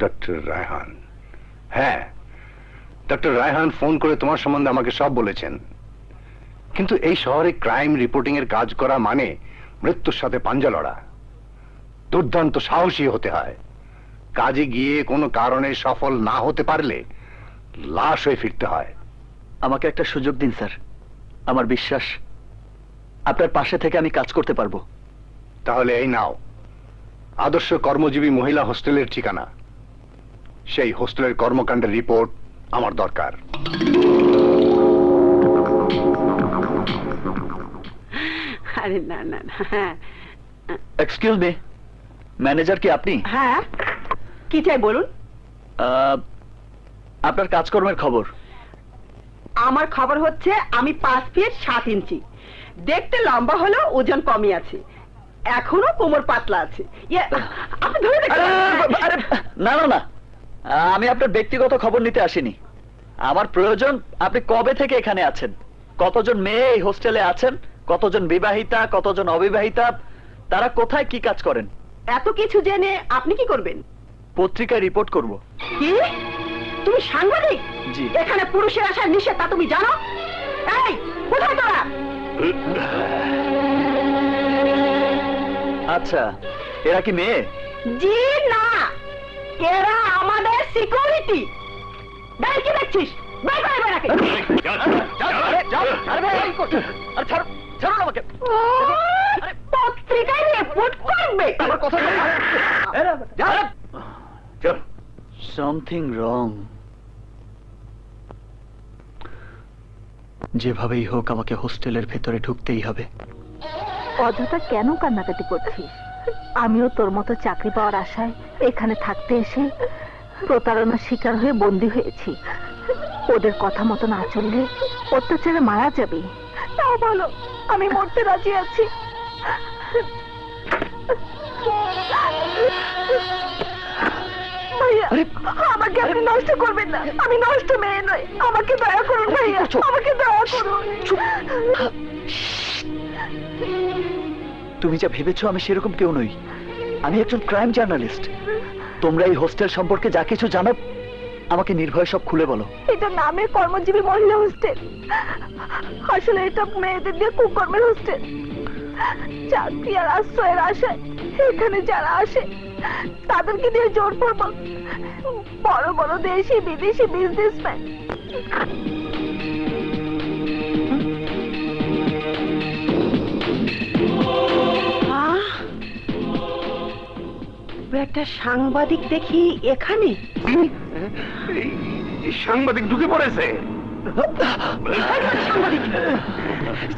Doctor Raihan হ্যাঁ doctor Raihan phone করে তোমার সম্বন্ধে আমাকে সব বলেছেন। কিন্তু এই শহরে ক্রাইম রিপোর্টিং এর কাজ করা মানে মৃত্যুর সাথে পাঞ্জা লড়া। দুর্দান্ত সাহসী হতে হয়। কাজে গিয়ে কোনো কারণে সফল না হতে পারলে লাশ হয়ে ফিরতে হয়। আমাকে একটা সুযোগ দিন স্যার। আমার বিশ্বাস আপনার পাশে থেকে আমি কাজ করতে পারব। তাহলে এই নাও। আদর্শ কর্মজীবী মহিলা হোস্টেলের ঠিকানা। সেই হোস্টেলের কর্মকাণ্ডের রিপোর্ট আমার দরকার। আরে না না না এক্সকিউজ মি ম্যানেজার কি আপনি? হ্যাঁ। কি চাই বলুন? আহ, আপনার কাজকর্মের খবর। আমার খবর হচ্ছে আমি পাঁচ ফিট সাত ইঞ্চি। দেখতে লম্বা হলেও ওজন কমই আছে। এখনও কোমর পাতলা আছে। ইয়ে, আপনি ধরে আরে, দেখুন আরে, না না না। আমি আপনার ব্যক্তিগত খবর নিতে আসিনি। আমার প্রয়োজন আপনি কবে থেকে এখানে আছেন? কতজন মেয়ে এই হোস্টেলে আছেন? কতজন বিবাহিতা কতজন অবিবাহিতা? তারা কোথায় কি কাজ করেন? এত কিছু জেনে আপনি কি করবেন? পত্রিকায় রিপোর্ট করব। কি? তুমি সাংবাদিক? জি। এখানে পুরুষের আসার নিষেধ তা তুমি জানো? এই কোথায় তোরা? আচ্ছা এরা কি মেয়ে? জি না। এরা আমাদের সিকিউরিটি বের কি দেখছিস বের করে বেরাকে। পত্রিকায় রিপোর্ট করবে আমার কথা সামথিং রং যেভাবেই হোক আমাকে হোস্টেলের ভেতরে ঢুকতেই হবে অযথা কেন কান্নাকাটি করছিস আমিও তোর মতো চাকরি পাওয়ার আশায় এখানে থাকতে এসে প্রতারণার শিকার হয়ে বন্দি হয়েছি। ওদের কথা মতো না চললে অত্যাচারে মারা যাবে। তাও ভালো আমি মরতে রাজি আছি। আমাকে আপনি নষ্ট করবেন না। আমি নষ্ট মেয়ে নই। আমাকে দয়া করুন ভাইয়া। আমাকে দয়া করুন। তুমি যা ভেবেছো, আমি সেরকম কেউ নই। আমি একজন ক্রাইম জার্নালিস্ট তোমরা এই হোস্টেল সম্পর্কে যা কিছু জানো, আমাকে নির্ভয় সব খুলে বলো। এটা নামে কর্মজীবী মহিলা হোস্টেল আসলে এটা মেয়েদের দিয়ে কুকর্মের হোস্টেল চাকরি আর আশ্রয়ের আশায় এখানে যারা আসে, তাদেরকে দিয়ে জোরপূর্বক বড় বড় দেশি, বিদেশি বিজনেসম্যান একটা সাংবাদিক দেখি এখানে। সাংবাদিক ঢুকে পড়েছে।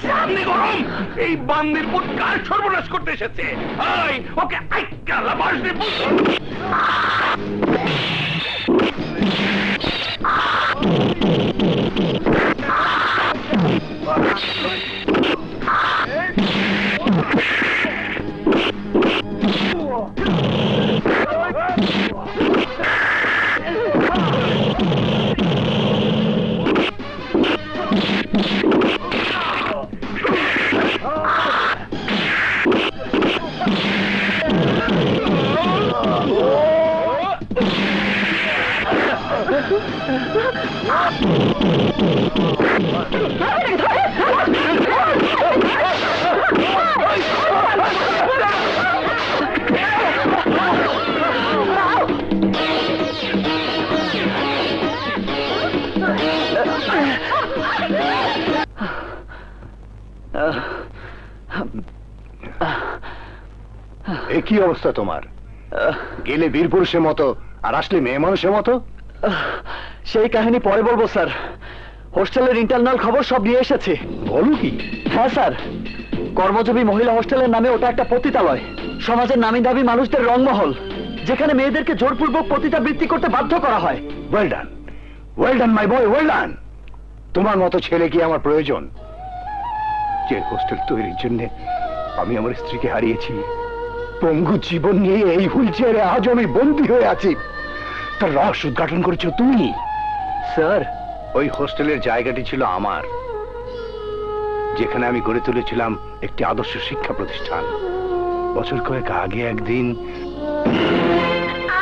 সামনে গরম। এই বান্দির পুত কার সর্বনাশ করতে এসেছে? আই ওকে আইকা লাবাস দে এ কি অবস্থা তোমার? গেলে বীর পুরুষের মতো আর আসলে মেয়ে মানুষের মতো? সেই কাহিনী পরে বলব স্যার। হোস্টেলের ইন্টারনাল খবর সব নিয়ে এসেছি। বলো কি? হ্যাঁ স্যার। কর্মজীবী মহিলা হোস্টেলের নামে ওটা একটা পতিতালয়। সমাজের নামি দাবি মানুষদের রংমহল যেখানে মেয়েদেরকে জোরপূর্বক পতিতাবৃত্তি করতে বাধ্য করা হয়। Well done well done my boy well done তোমার মতো ছেলে কি আমার প্রয়োজন? যে হোস্টেল তৈরির জন্য আমি আমার স্ত্রীকে হারিয়েছি। পঙ্গু জীবন নিয়ে এই হুইল চেয়ারে আজ আমি বন্দী হয়ে আছি। একটা রস উদ্ঘাটন করেছ তুমি? স্যার ওই হোস্টেলের জায়গাটি ছিল আমার যেখানে আমি গড়ে তুলেছিলাম একটি আদর্শ শিক্ষা প্রতিষ্ঠান। বছর কয়েক আগে একদিন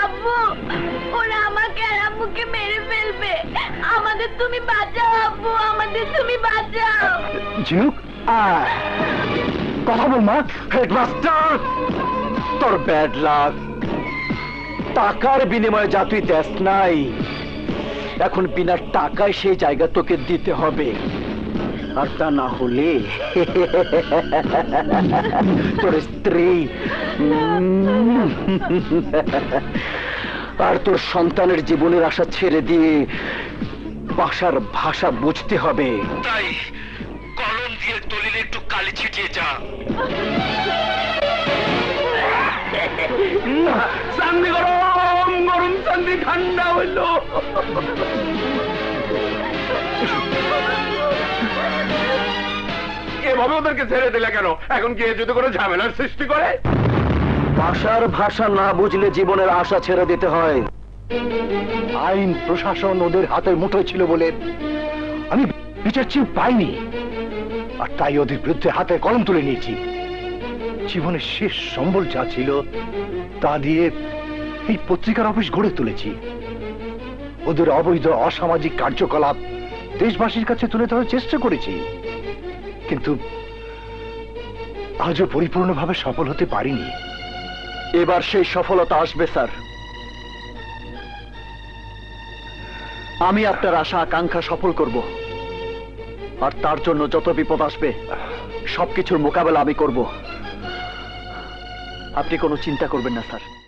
আব্বু ওরা আমাকে মেরে ফেলবে। আমাদের তুমি আব্বু আমাদের তুমি কথা বল মা। হেডমাস্টার তোর ব্যাড লাভ টাকার বিনিময়ে যা তুই দেশ নাই এখন বিনা টাকায় সেই জায়গা তোকে দিতে হবে। আর তা না হলে তোর স্ত্রী আর তোর সন্তানের জীবনের আশা ছেড়ে দিয়ে বাসার ভাষা বুঝতে হবে। তাই কলম দিয়ে দলিলে একটু কালি ছিটিয়ে যা। চান্দি গরম গরম ঠান্ডা হইল। এভাবে ওদেরকে ছেড়ে দিলে কেন? এখন কি যদি কোনো ঝামেলার সৃষ্টি করে? ভাষার ভাষা না বুঝলে জীবনের আশা ছেড়ে দিতে হয়। আইন, প্রশাসন ওদের হাতের মুঠোয় ছিল বলে আমি বিচার চিপ পাইনি। আর তাই ওদের বিরুদ্ধে হাতে কলম তুলে নিয়েছি। জীবনের শেষ সম্বল যা ছিল তা দিয়ে এই পত্রিকার অফিস গড়ে তুলেছি। ওদের অবৈধ অসামাজিক কার্যকলাপ দেশবাসীর কাছে তুলে ধরার চেষ্টা করেছি। কিন্তু আজও পরিপূর্ণভাবে সফল হতে পারিনি। এবার সেই সফলতা আসবে, স্যার। আমি আপনার আশা, আকাঙ্ক্ষা সফল করব। আর তার জন্য যত বিপদ আসবে, সবকিছুর মোকাবেলা আমি করব। আপনি কোনো চিন্তা করবেন না, স্যার।